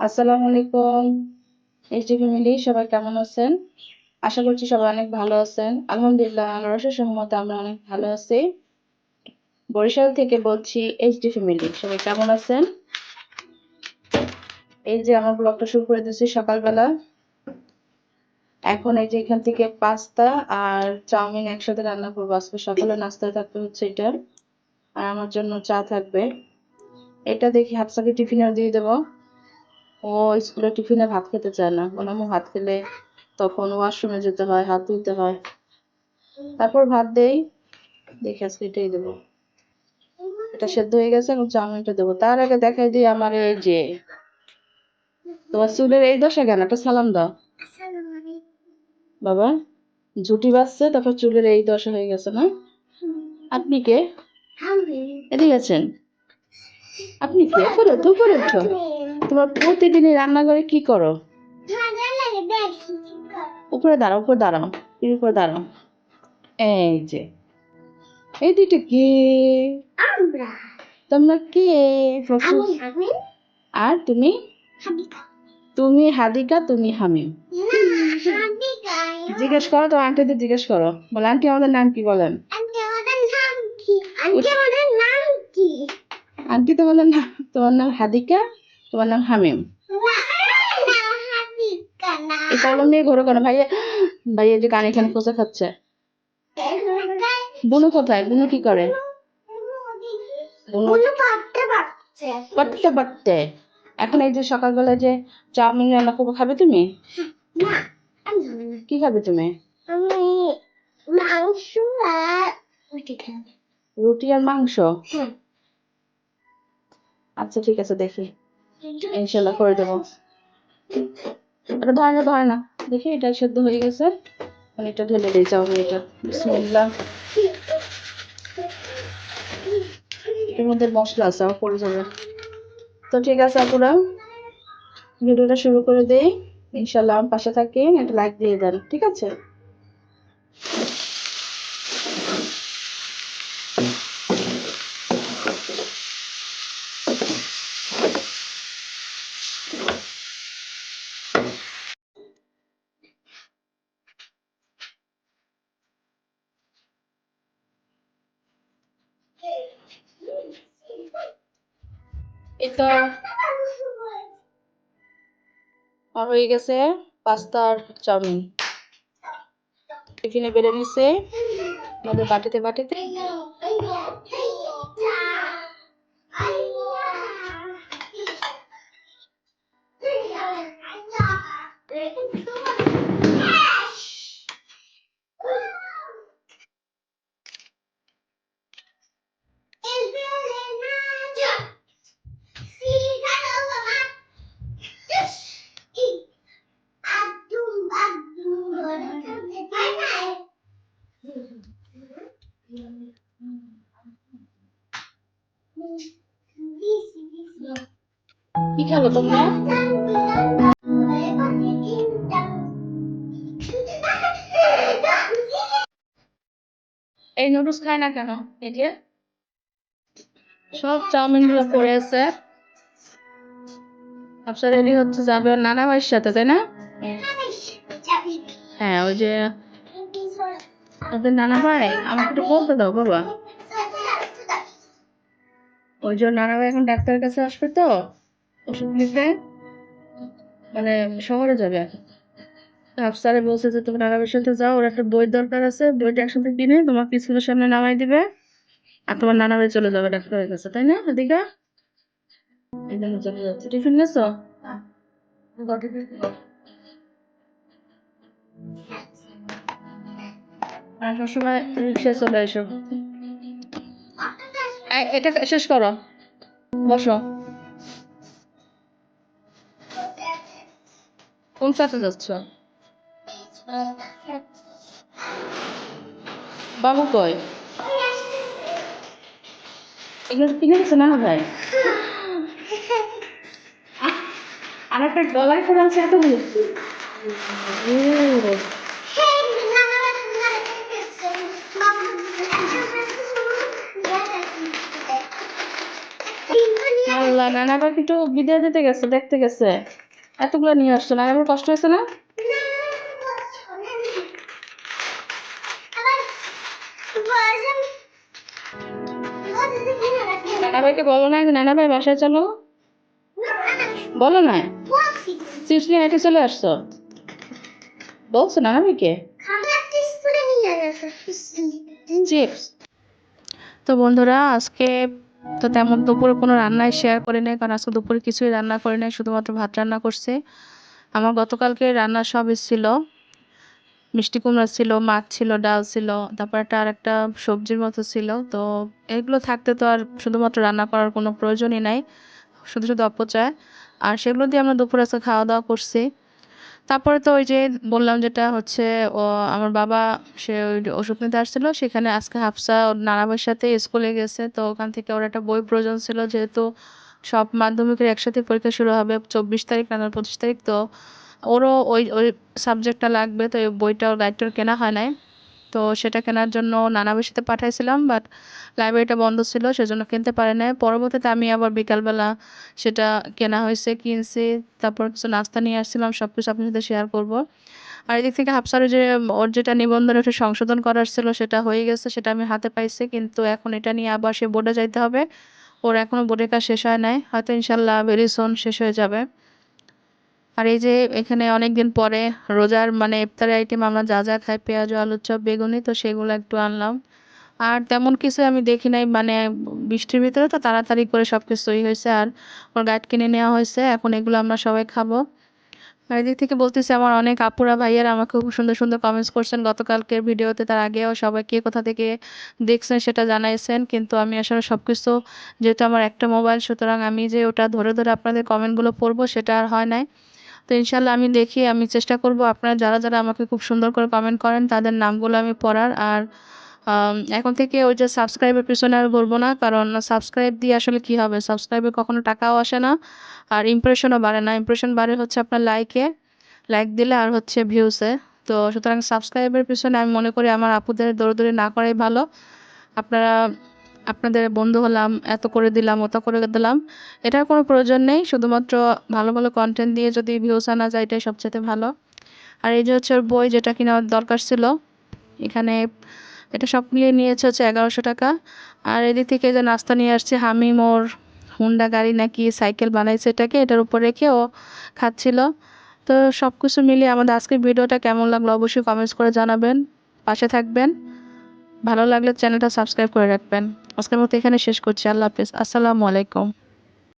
আসসালামু আলাইকুম। HD family সবাই কেমন আছেন? আশা করছি সবাই অনেক ভালো আছেন। আলহামদুলিল্লাহ, আল্লাহর অশেষ আমরা অনেক ভালো আছি। বরিশাল থেকে বলছি এইচডি ফ্যামিলি সবাই কেমন আছেন? এই যে আমার ব্লগটা শুরু করে দিয়েছি সকালবেলা। এখন এই যে এখান থেকে পাস্তা আর চাউমিন একসাথে রান্না করব। আজকে সকালে নাস্তায় থাকতে হচ্ছে এটা। আর আমার জন্য চা থাকবে। এটা দেখি হাফসাকে টিফিনে দিয়ে দেবো। ও স্কুলে টিফিনে ভাত খেতে চায় না। ও ভাত খেলে তখন ওয়াশরুমে যেতে হয় হাত ধুতে হয়। তারপর ভাত দেই দেখে আজকে এটাই দেবো। এটা সেদ্ধ হয়ে গেছে এখন চাউমিনটা দেবো। তার আগে দেখাই দিই আমার এই যে তোমার চুলের এই দশা কেন? একটা সালাম দাও। বাবা জুটি বাজছে তারপর চুলের এই দশা হয়ে গেছে না? আপনি কে? এদিকে আছেন। আপনি কে? তো উপরে উঠো। তোমার প্রতিদিনই রান্নাঘরে কি করো? উপরে দাঁড়াও উপরে দাঁড়াও এর উপরে দাঁড়াও। এই যে এই দুইটা কে? তোমরা কে? আর তুমি? তুমি হাদিকা তুমি হামিম? জিজ্ঞেস করো তো আন্টিদের জিজ্ঞেস করো। বলে আন্টি আমাদের নাম কি? বলেন। আন্টি তোমাদের নাম তোমার নাম হাদিকা? তোমার নাম হামিম? এই কলম নিয়ে ঘোরো কেন ভাইয়া? ভাইয়া যে কানে কানে খোঁচা খাচ্ছে। বুনু কোথায়? বুনু কি করে? বাটতে বাটতে এখন এই যে সকালবেলা যে চাউমিন রান্না করব খাবে তুমি? কি খাবে তুমি? মাংস আর রুটি খাব রুটি আর মাংস? আচ্ছা ঠিক আছে দেখি। ইনশাল্লাহ করে দেবো। এটা ধরে না ধরে না। দেখি, এটা সেদ্ধ হয়ে গেছে। এটা ঢেলে দিই চাউমিন এটা। বিসমিল্লাহ। এর মধ্যে মশলা আছে, আমার পড়ে যাবে। তো ঠিক আছে, আপুরা। ভিডিওটা শুরু করে দিই। ইনশাল্লাহ আমার পাশে থাকি একটা লাইক দিয়ে দেন, ঠিক আছে? এই তো আর হয়ে গেছে পাস্তা আর চাউমিন। টিফিনে বেড়ে নিছে। আমাদের বাটিতে বাটিতে। কি খাব তোমরা? এই নুডলস খায় না কেন এই সব চাউমিনগুলো পড়ে আছে। আফসার রেডি হচ্ছে যাবে ওর নানা ভাইয়ের সাথে, তাই না? হ্যাঁ ওই যে ওদের নানা ভাই আমাকে একটু বলতে দাও, বাবা। ওই যে ওর নানা ভাই এখন ডাক্তারের কাছে আসবে তো? ওষুধ মানে শহরে যাবে? আফসারে বলছে যে, তুমি নানা যাও, ওর একটা বই দরকার আছে, বইটা একসাথে কিনে তোমার সামনে নামাই দিবে আর তোমার নানা ভাই চলে যাবে ডাক্তারের কাছে তাই না যাচ্ছে। টিফিন সবসময় চলে এসো। এটা শেষ করো। বসো। কোন সাথে যাচ্ছ? বাবু কয়? এগুলো কিনে দিচ্ছে না ভাই? আর একটা গলায় ফোন আছে এত আর আল্লাহ নানা ভাই একটু বিদায় দিতে গেছে দেখতে গেছে। এতগুলো নিয়ে আসছো না? ভাইয়ের কষ্ট হয়েছে না? নানা ভাইকে বলো না যে নানা ভাই বাসায় চলো। বলো না। চিপস নিয়ে হেঁটে চলে আসছো? বলছো নানা ভাইকে চিপস। তো বন্ধুরা আজকে তো তেমন দুপুরে কোনো রান্নাই শেয়ার করি নাই, কারণ আজকে দুপুরে কিছুই রান্না করি নাই, শুধুমাত্র ভাত রান্না করছি। আমার গতকালকে রান্না সবই ছিল। মিষ্টি কুমড়া ছিল, মাছ ছিল, ডাল ছিল, তারপর একটা আর একটা সবজির মতো ছিল। তো এগুলো থাকতে তো আর শুধুমাত্র রান্না করার কোনো প্রয়োজনই নাই, শুধু শুধু অপচয়। আর সেগুলো দিয়ে আমরা দুপুরে আজকে খাওয়া দাওয়া করছি। তারপরে তো ওই যে বললাম যেটা হচ্ছে, ও আমার বাবা, সে ওই ওষুধ নিতে আসছিল, সেখানে আজকে হাফসা ওর নানা ভাইয়ের সাথে স্কুলে গেছে, তো ওখান থেকে ওর একটা বই প্রয়োজন ছিল যেহেতু সব মাধ্যমিকের একসাথে পরীক্ষা শুরু হবে চব্বিশ তারিখ না পঁচিশ তারিখ, তো ওরও ওই ওই সাবজেক্টটা লাগবে, তো ওই বইটা ওর গাইডটার কেনা হয় নাই। তো সেটা কেনার জন্য নানা সাথে পাঠাইছিলাম বাট লাইব্রেরিটা বন্ধ ছিল, সেজন্য কিনতে পারে নাই। পরবর্তীতে আমি আবার বিকালবেলা সেটা কেনা হয়েছে, কিনছি, তারপর কিছু নাস্তা নিয়ে আসছিলাম সব কিছু আপনার সাথে শেয়ার করব। আর এদিক থেকে হাফসারের যে, ওর যেটা নিবন্ধন ওটা সংশোধন করার ছিল, সেটা হয়ে গেছে, সেটা আমি হাতে পাইছি, কিন্তু এখন এটা নিয়ে আবার সে বোর্ডে যাইতে হবে। ওর এখনও বোর্ডের কাজ শেষ হয় নাই, হয়তো ইনশাল্লাহ ভেরি সুন শেষ হয়ে যাবে। আর এই যে এখানে অনেকদিন পরে রোজার মানে ইফতারি আইটেম আমরা যা যা খাই, পেঁয়াজ, আলুর চপ, বেগুনি, তো সেগুলো একটু আনলাম। আর তেমন কিছু আমি দেখি নাই মানে বৃষ্টির ভিতরে তো তাড়াতাড়ি করে সব কিছু কিছুই হয়েছে আর ওর গাইড কিনে নেওয়া হয়েছে, এখন এগুলো আমরা সবাই খাব। আর এদিক থেকে বলতেছি আমার অনেক আপুরা ভাইয়ারা আমাকে খুব সুন্দর সুন্দর কমেন্টস করছেন, গতকালকের ভিডিওতে তার আগেও সবাই কে কোথা থেকে দেখছেন সেটা জানাইছেন, কিন্তু আমি আসলে সব কিছু যেহেতু আমার একটা মোবাইল সুতরাং আমি যে ওটা ধরে ধরে আপনাদের কমেন্টগুলো পড়ব সেটা আর হয় নাই। তো ইনশাল্লাহ আমি দেখি, আমি চেষ্টা করব আপনারা যারা যারা আমাকে খুব সুন্দর করে কমেন্ট করেন, তাদের নামগুলো আমি পড়ার। আর এখন থেকে ওই যে সাবস্ক্রাইবের পিছনে আর বলব না, কারণ সাবস্ক্রাইব দিয়ে আসলে কি হবে? সাবস্ক্রাইবে কখনো টাকাও আসে না, আর ইমপ্রেশনও বাড়ে না। ইমপ্রেশন বাড়ে হচ্ছে আপনার লাইকে লাইক দিলে আর হচ্ছে ভিউসে তো সুতরাং সাবস্ক্রাইবের পিছনে আমি মনে করি আমার আপুদের দৌড়দৌড়ি না করাই ভালো। আপনারা আপনাদের বন্ধু হলাম, এত করে দিলাম, ওত করে দিলাম, এটার কোনো প্রয়োজন নেই। শুধুমাত্র ভালো ভালো কন্টেন্ট দিয়ে যদি ভিউস আনা যায়, এটাই সবচেয়ে ভালো। আর এই যে হচ্ছে বই, যেটা কিনা দরকার ছিল, এখানে এটা সব মিলিয়ে নিয়েছে হচ্ছে এগারোশো টাকা। আর এদিক থেকে যে নাস্তা নিয়ে আসছে, হামিম ওর হুন্ডা গাড়ি নাকি সাইকেল বানাইছে এটাকে, এটার উপর রেখে ও খাচ্ছিল। তো সব কিছু মিলিয়ে আমাদের আজকের ভিডিওটা কেমন লাগল অবশ্যই কমেন্টস করে জানাবেন। পাশে থাকবেন। ভালো লাগলে চ্যানেলটা সাবস্ক্রাইব করে রাখবেন। আজকের মতো এখানে শেষ করছি। আল্লাহ হাফিজ। আসসালামু আলাইকুম।